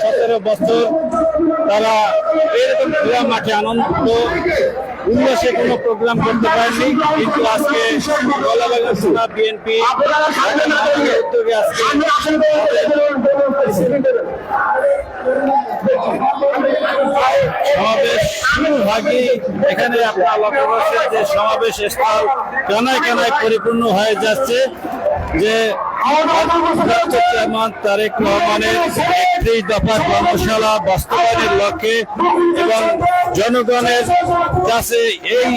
সতেরো বছর তারা এরকম খোলা মাঠে আনন্দ উল্লাসে কোনো প্রোগ্রাম করতে পারেনি কিন্তু আজকে বিএনপি উদ্যোগে আজকে সমাবেশ ভাগী এখানে আপনারা লক্ষ্য করছেন যে সমাবেশ স্থল কানায় কানায় পরিপূর্ণ হয়ে যাচ্ছে। যে তারেক রহমানের একত্রিশ দফা কর্মশালা বাস্তবায়নের লক্ষ্যে এবং জনগণের কাছে এই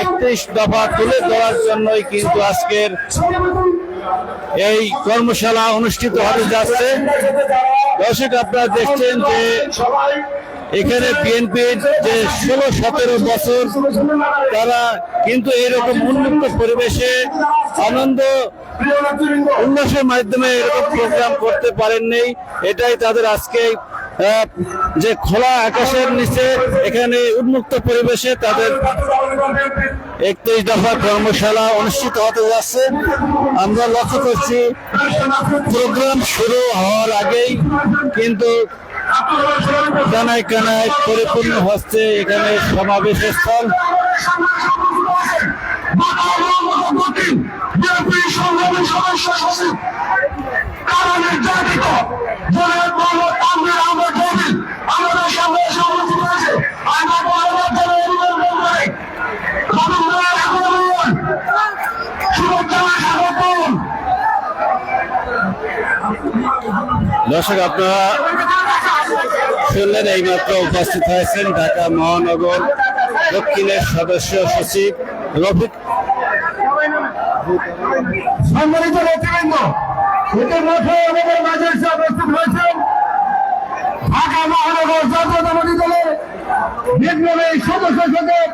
একত্রিশ দফা তুলে ধরার জন্যই কিন্তু আজকের এই কর্মশালা অনুষ্ঠিত হতে যাচ্ছে। দর্শক, আপনারা দেখছেন যে এখানে বিএনপির যে ষোলো, সতেরো বছর, তারা কিন্তু এরকম উন্মুক্ত পরিবেশে আনন্দ, উল্লাসের মাধ্যমে এরকম প্রোগ্রাম করতে পারেননি এটাই তাদের আজকে যে খোলা আকাশের নিচে এখানে উন্মুক্ত পরিবেশে তাদের একত্রিশ দফা কর্মশালা অনুষ্ঠিত হতে যাচ্ছে। আমরা লক্ষ্য করছি, প্রোগ্রাম শুরু হওয়ার আগেই কিন্তু কানায় কানায় পরিপূর্ণ হচ্ছে এখানে সমাবেশ স্থল। আমাদের দর্শক, আপনারা শুনলেন এইমাত্র উপস্থিত হয়েছেন ঢাকা মহানগর দক্ষিণের সদস্য সচিব রফিক। সম্মানিত নেতৃবৃন্দ ইতিমধ্যে আমাদের মাঝে এসে উপস্থিত হয়েছেন। ঢাকা মহানগর জাতীয়তাবাদী দলের বিপ্লবী সদস্য সচিব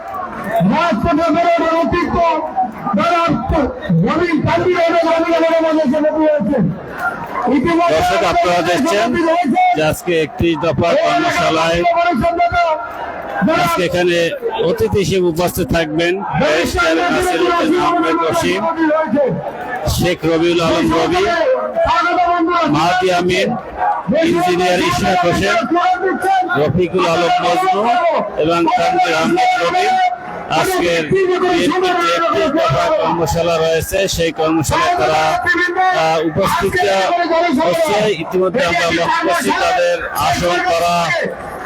রাজপথে বেরোনোর অতিরিক্ত দর্শক, আপনারা দেখছেন যে আজকে একত্রিশ দফা কর্মশালায় আজকে এখানে অতিথি হিসেবে উপস্থিত থাকবেন শেখ রবিউল আলম রবি মাহাদি আমিন, ইঞ্জিনিয়ার ইশরাক হোসেন, রফিকুল আলম মজনু এবং আহমেদ রবি। আজকের যে কর্মশালা রয়েছে সেই কর্মশালায় তারা উপস্থিত হচ্ছে। ইতিমধ্যে আমরা লক্ষ্য করছি তাদের আসন করা।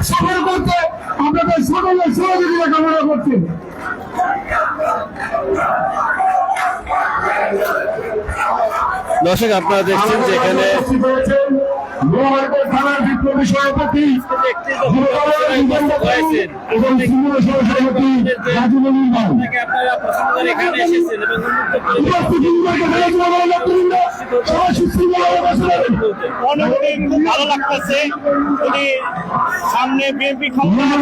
সফর করতে আপনাদের সকলের সহযোগিতা কামনা করছি। দর্শক আপনারা দেখছেন যে এখানে থানার বিপ্লবী সভাপতি এবং সিনিয়র সহসভাপতি ভালো লাগতেছে। উনি সামনে বিএনপি ধন্যবাদ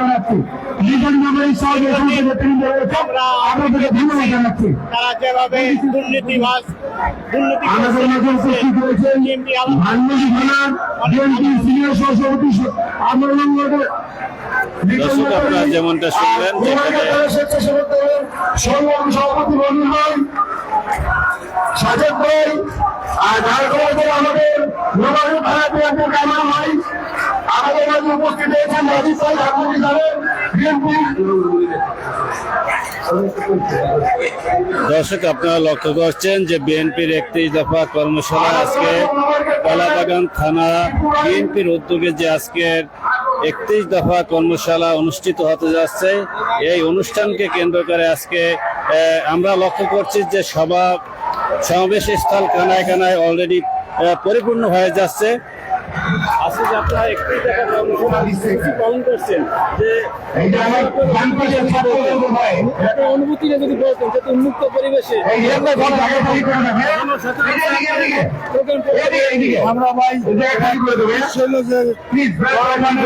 জানাচ্ছি। আপনাদেরকে ধন্যবাদ জানাচ্ছি। তারা যেভাবে দুর্নীতিবাজ দুর্নীতি আমাদের মাঝে উপস্থিত রয়েছেন ধানমন্ডি থানার বিএনপি সিনিয়র সহসভাপতি আমরনগর দর্শক আপনারা যেমনটা শুনলেন স্বেচ্ছাসেবক দলের সংগ্রামী সভাপতি রবীন্দ্র ভাই সাজেদ ভাই আর ঝাড়খণ্ডের আমাদের থানা বিএনপির আমাদের মাঝে উপস্থিত হয়েছেন রাজীব ভাই ধানমন্ডি থানার দর্শক, আপনারা লক্ষ্য করছেন যে বিএনপির একত্রিশ দফা কর্মশালা আজকে কলাবাগান থানা বিএনপির উদ্যোগে যে আজকের একত্রিশ দফা কর্মশালা অনুষ্ঠিত হতে যাচ্ছে, এই অনুষ্ঠানকে কেন্দ্র করে আজকে আমরা লক্ষ্য করছি যে সভা সমাবেশ স্থল কানায় কানায় অলরেডি পরিপূর্ণ হয়ে যাচ্ছে। যে আপনারা পালন করছেন যে একটা অনুভূতিটা যদি বলতেন যাতে উন্মুক্ত পরিবেশে আমরা ভাই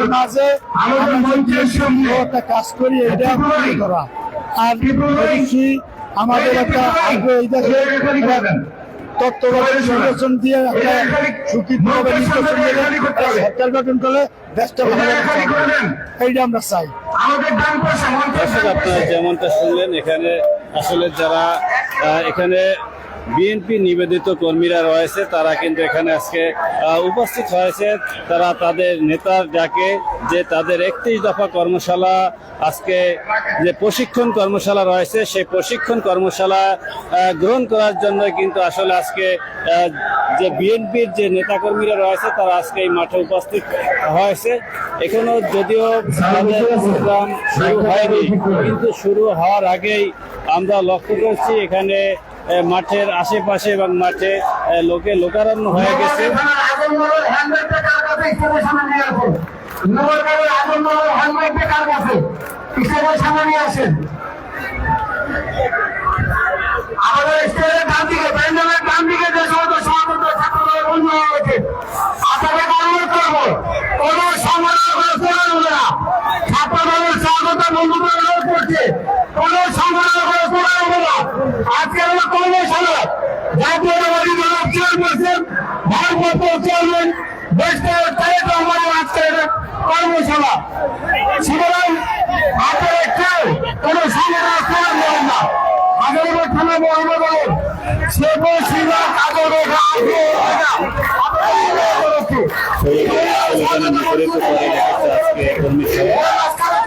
মাঝে কাজ করি এটা করা আর। আমাদের একটা তত্ত্বাবধায়ক নির্বাচন দিয়ে একটা সুখীভাবে নির্বাচন দিলে সরকার গঠন করলে দেশটা ভালো এইটা আমরা চাই। দর্শক আপনারা যেমনটা শুনলেন এখানে আসলে যারা এখানে বিএনপি নিবেদিত কর্মীরা রয়েছে, তারা কিন্তু এখানে আজকে উপস্থিত হয়েছে। তারা তাদের নেতার ডাকে যে তাদের একত্রিশ দফা কর্মশালা, আজকে যে প্রশিক্ষণ কর্মশালা রয়েছে, সেই প্রশিক্ষণ কর্মশালা গ্রহণ করার জন্য কিন্তু আসলে আজকে যে বিএনপির যে নেতাকর্মীরা রয়েছে, তারা আজকে এই মাঠে উপস্থিত হয়েছে। এখনও যদিও তাদের প্রোগ্রাম শুরু হয়নি, কিন্তু শুরু হওয়ার আগেই আমরা লক্ষ্য করছি এখানে মাঠের আশেপাশে এবং মাঠে লোকে লোকারণ্য হয়ে গেছে। সামনে আসেন নগরকারের আগমনের হ্যান্ডব্যাগটা কার কাছে স্টেজের সামনে নিয়ে আসেন আমাদের স্টেজের ডান দিকে প্যান্ডেলের ডান দিকে যে সমস্ত সমাবেত ছাত্রদের বন্ধু হয়েছে আপনাকে অনুরোধ করব কোন সংগঠন করে চলবে না ছাত্রদলের স্বাগত বন্ধুদের করছে কোন সংগঠন করে চলবে না। আজকে হলো কর্মশালা জাতীয়তাবাদী দলের চেয়ারপারসন ভারপ্রাপ্ত চেয়ারম্যান দেশের তারেক রহমানের আজকে এটা কর্মশালা। সুতরাং আপনারা কেউ কোন সংগঠন করে নেবেন না। আগামী থানা মহানগরের শেখ সিনা কাগজ এখানে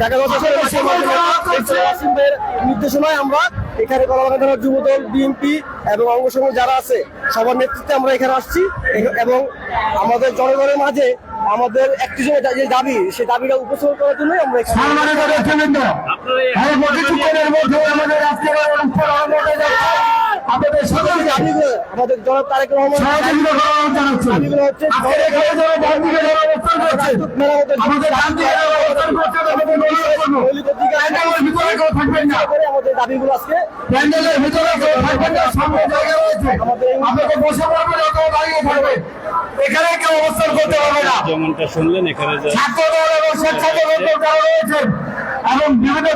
আমাদের ঢাকা নির্দেশনায় আমরা এখানে কলাবাগান থানার যুবদল বিএনপি এবং অঙ্গ সংঘ যারা আছে সবার নেতৃত্বে আমরা এখানে আসছি। এবং আমাদের জনগণের মাঝে আমাদের একটি যে যে দাবি সেই দাবিটা উপস্থাপন করার জন্যই আমরা এখানে আপনাদের আমাদের জনাব তারেক রহমান সহযোগিতা করার জানাচ্ছি। আজকের এখানে যারা ডান দিকে যারা অবস্থান করছে আমাদের ডান দিকে যারা অবস্থান করছে তাদের অনুরোধ করব প্যান্ডেলের ভিতরে কেউ থাকবেন না। আমাদের দাবিগুলো আজকে প্যান্ডেলের ভিতরে কেউ থাকবেন না সামনে জায়গা রয়েছে। আপনাকে বসে পড়বেন অথবা দাঁড়িয়ে থাকবেন এখানে কেউ অবস্থান করতে হবে না। যেমনটা শুনলেন এখানে যা ছাত্রদল এবং স্বেচ্ছাসেবক দল যারা রয়েছেন এবং বিভিন্ন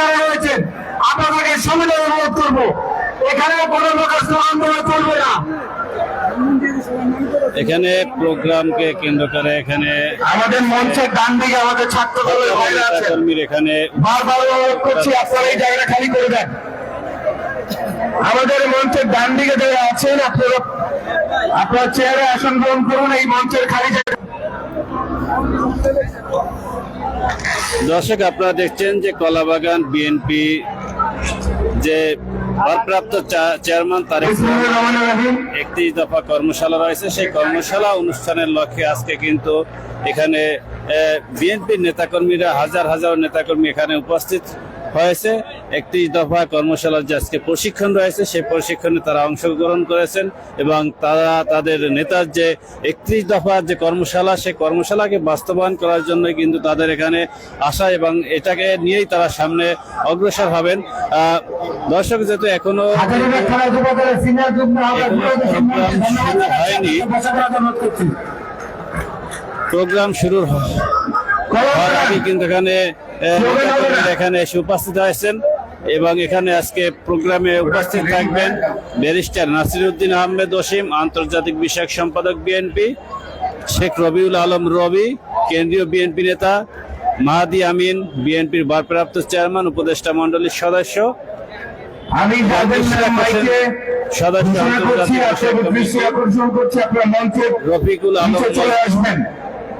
যারা রয়েছেন আপনাদেরকে সমিলে অনুরোধ করব। এখানে কোনো প্রকার স্লোগান চলবে না। এখানে প্রোগ্রামকে কেন্দ্র করে এখানে আমাদের মঞ্চের ডান দিকে আমাদের ছাত্র দলের ভাইরা আছেন। কর্মীর এখানে বারবার অনুরোধ করছি আপনারা এই জায়গাটা খালি করে দেন। আমাদের মঞ্চের ডান দিকে যারা আছেন আপনারা আপনার চেয়ারে আসন গ্রহণ করুন এই মঞ্চের খালি জায়গা দর্শক আপনারা দেখছেন যে কলাবাগান বিএনপি যে ভারপ্রাপ্ত চেয়ারম্যান তারেক একত্রিশ দফা কর্মশালা রয়েছে। সেই কর্মশালা অনুষ্ঠানের লক্ষ্যে আজকে কিন্তু এখানে বিএনপির নেতাকর্মীরা হাজার হাজার নেতাকর্মী এখানে উপস্থিত। হয়েছে। একত্রিশ দফা কর্মশালার যে আজকে প্রশিক্ষণ রয়েছে সেই প্রশিক্ষণে তারা অংশগ্রহণ করেছেন এবং তারা তাদের নেতার যে একত্রিশ দফা যে কর্মশালা সেই কর্মশালাকে বাস্তবায়ন করার জন্য কিন্তু তাদের এখানে আসা এবং এটাকে নিয়েই তারা সামনে অগ্রসর হবেন। দর্শক যেহেতু এখনও মন্ডল, প্রোগ্রাম শুরু আগে কিন্তু এখানে এখানে এসে উপস্থিত হয়েছেন এবং এখানে আজকে প্রোগ্রামে উপস্থিত থাকবেন ব্যারিস্টার নাসিরউদ্দিন আহমেদ ওসিম আন্তর্জাতিক বিষয়ক সম্পাদক বিএনপি শেখ রবিউল আলম রবি কেন্দ্রীয় বিএনপি নেতা মাহাদি আমিন বিএনপির ভারপ্রাপ্ত চেয়ারম্যান উপদেষ্টা মণ্ডলীর সদস্য। আমি রফিকুল আলম চলে আসবেন।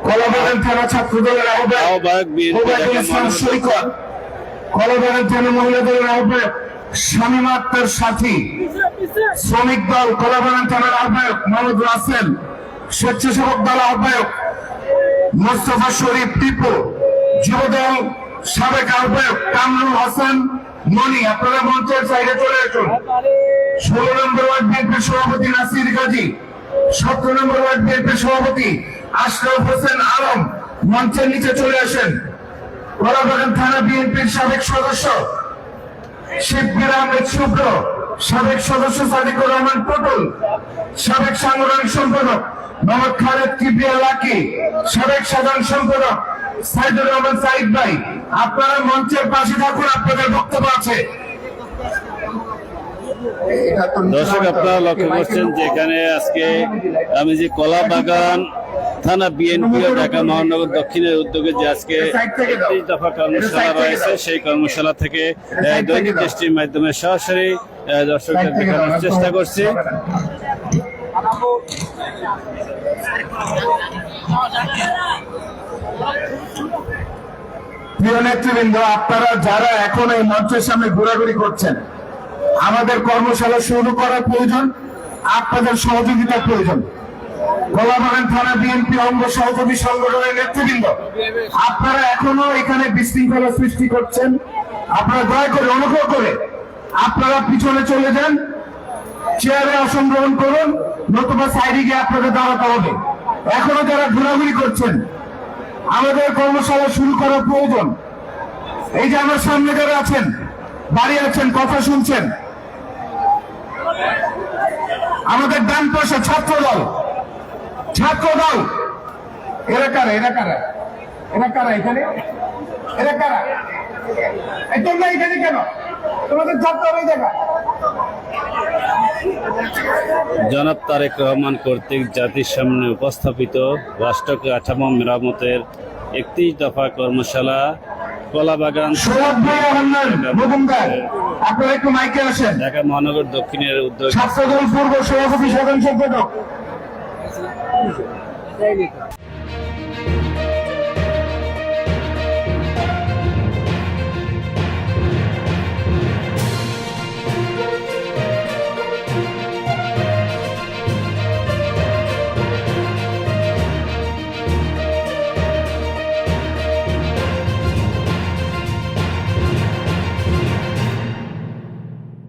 কলাবাগান থানা ছাত্র দলের আহ্বায়ক ওবায়দুল ইসলাম সৈকত। কলাবাগান থানা মহিলা দলের আহ্বায়ক শামীম আক্তার সাথী। শ্রমিক দল কলাবাগান থানার আহ্বায়ক মোহাম্মদ রাসেল। স্বেচ্ছাসেবক দল আহ্বায়ক মোস্তফা শরীফ টিপু। যুবদল সাবেক আহ্বায়ক কামরুল হাসান মনি। আপনারা মঞ্চের সাইডে চলে আসুন। ষোলো নম্বর ওয়ার্ড বিএনপির সভাপতি নাসির গাজী। সতেরো নম্বর ওয়ার্ড বিএনপির সভাপতি আশরাফ হোসেন আলম মঞ্চের নিচে চলে আসেন। কলাবাগান থানা বিএনপির সাবেক সদস্য শিবগির আহমেদ শুভ্র, সাবেক সদস্য সাদিকুর রহমান পটল, সাবেক সাংগঠনিক সম্পাদক মোহাম্মদ খালেদ কিবরিয়া লাকি, সাবেক সাধারণ সম্পাদক সাইদুর রহমান সাইদ ভাই। আপনারা মঞ্চের পাশে থাকুন, আপনাদের বক্তব্য আছে। দর্শক, আপনারা লক্ষ্য করছেন যে এখানে আজকে আমি যে কলা বাগান থানা বিএনপি ও ঢাকা মহানগর দক্ষিণের উদ্যোগে যে আজকে একত্রিশ দফা কর্মশালা রয়েছে সেই কর্মশালা থেকে দৈনিক দৃষ্টির মাধ্যমে সরাসরি দর্শকদের দেখানোর চেষ্টা করছি। প্রিয় নেতৃবৃন্দ আপনারা যারা এখন এই মঞ্চের সামনে ঘোরাঘুরি করছেন আমাদের কর্মশালা শুরু করার প্রয়োজন আপনাদের সহযোগিতার প্রয়োজন। গোলাবাগান থানা বিএনপি অঙ্গ সহযোগী সংগঠনের নেতৃবৃন্দ, আপনারা এখনও এখানে বিশৃঙ্খলা সৃষ্টি করছেন। আপনারা দয়া করে অনুগ্রহ করে আপনারা পিছনে চলে যান, চেয়ারে আসন গ্রহণ করুন, নতুবা সাইডে গিয়ে আপনাদের দাঁড়াতে হবে। এখনও যারা ঘোরাঘুরি করছেন, আমাদের কর্মশালা শুরু করা প্রয়োজন। এই যে আমার সামনে যারা আছেন, বাড়ি আছেন, কথা শুনছেন, আমাদের ডান পাশে ছাত্র দল ছাত্র দল। এরা কারা? এরা কারা? এরা কারা এখানে? এরা কারা? তোমরা এখানে কেন? তোমাদের ছাত্র এই জায়গা জনাব তারেক রহমান কর্তৃক জাতির সামনে উপস্থাপিত রাষ্ট্র কাঠামো মেরামতের একত্রিশ দফা কর্মশালা কলাবাগান ঢাকা মহানগর দক্ষিণের উদ্যোগে ছাত্রদল পূর্ব সভাপতি সাধারণ সম্পাদক। хуже. До